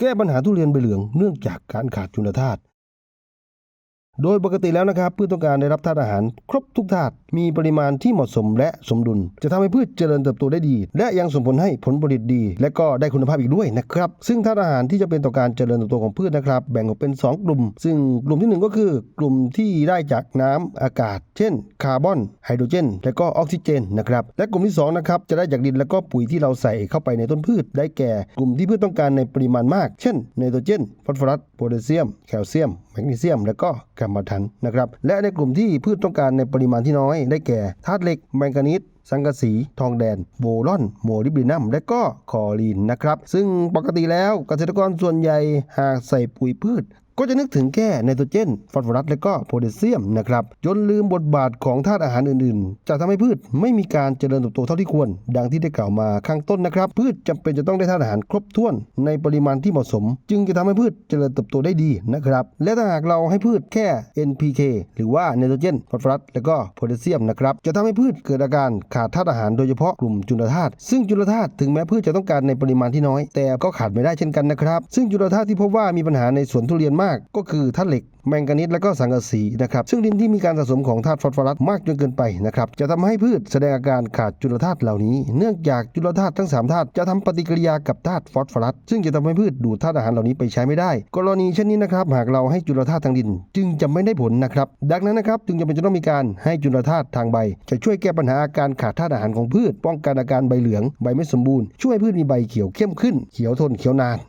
แก้ปัญหาทุเรียนใบเหลืองเนื่องจากการขาดจุลธาตุ โดยปกติแล้วนะครับพืชต้องการได้รับธาตุอาหารครบทุกธาตุมีปริมาณที่เหมาะสมและสมดุล จะทำให้พืชเจริญเติบโตได้ดี และยังส่งผลให้ผลผลิตดี และก็ได้คุณภาพอีกด้วยนะครับซึ่งธาตุอาหารที่จะเป็นต่อการเจริญเติบโตของพืชนะครับแบ่งออกเป็น 2 กลุ่ม ซึ่งกลุ่มทีหนึ่1 ก็คือกลุ่มที่ได้จากน้ำอากาศ เช่น คาร์บอนไฮโดรเจน และก็ออกซิเจนนะครับและกลุ่มที่2นะครับจะได้จากดินและก็ปุ๋ยที่เราใส่เข้าไปในต้นพืช ได้แก่ กลุ่มที่พืชต้องการในปริมาณมาก เช่นไนโตรเจนฟอสฟอรัสโพแทสเซียม แคลเซียม กนีเซียม และก็แกรมมันถันนะครับและในกลุ่มที่พืชต้องการในปริมาณที่น้อยได้แก่ธาตุเหล็กแมงกานีสสังกะสี ทองแดน โบรอน โมลิบดินัม และก็คอลีนนะครับ ซึ่งปกติแล้วเกษตรกรส่วนใหญ่หากใส่ปุ๋ยพืช ก็จะนึกถึงแค่ไนโตรเจน ฟอสฟอรัส และก็โพแทสเซียมนะครับ จนลืมบทบาทของธาตุอาหารอื่นๆ จะทำให้พืชไม่มีการเจริญเติบโตเท่าที่ควร ดังที่ได้กล่าวมาข้างต้นนะครับ พืชจำเป็นจะต้องได้ธาตุอาหารครบถ้วนในปริมาณที่เหมาะสม จึงจะทำให้พืชเจริญเติบโตได้ดีนะครับ และถ้าหากเราให้พืชแค่ NPK หรือว่าไนโตรเจน ฟอสฟอรัส และก็โพแทสเซียมนะครับ จะทำให้พืชเกิดอาการขาดธาตุอาหารโดยเฉพาะกลุ่มจุลธาตุ ซึ่งจุลธาตุถึงแม้พืชจะต้องการในปริมาณที่น้อย แต่ก็ขาดไม่ได้เช่นกันนะครับ ซึ่งจุลธาตุที่พบว่ามีปัญหาในสวนทุเรียนมากก็คือธาตุเหล็ก แมงกานีสและก็สังกะสีนะครับซึ่งดินที่มีการสะสมของธาตุฟอสฟอรัสมากจนเกินไปนะครับจะทำให้พืชแสดงอาการขาดจุลธาตุเหล่านี้ เนื่องจากจุลธาตุทั้งสามธาตุจะทำปฏิกิริยากับธาตุฟอสฟอรัสซึ่งจะทำให้พืชดูดธาตุอาหารเหล่านี้ไปใช้ไม่ได้ กรณีเช่นนี้นะครับหากเราให้จุลธาตุทางดิน จึงจะไม่ได้ผลนะครับดังนั้นนะครับจึงจำเป็นจะต้องมีการให้จุลธาตุทางใบ จะช่วยแก้ปัญหาอาการขาดธาตุอาหารของพืช ป้องกันอาการใบเหลือง ใบไม่สมบูรณ์ช่วยให้พืชมีใบเขียวเข้มขึ้น เขียวทนเขียวนาน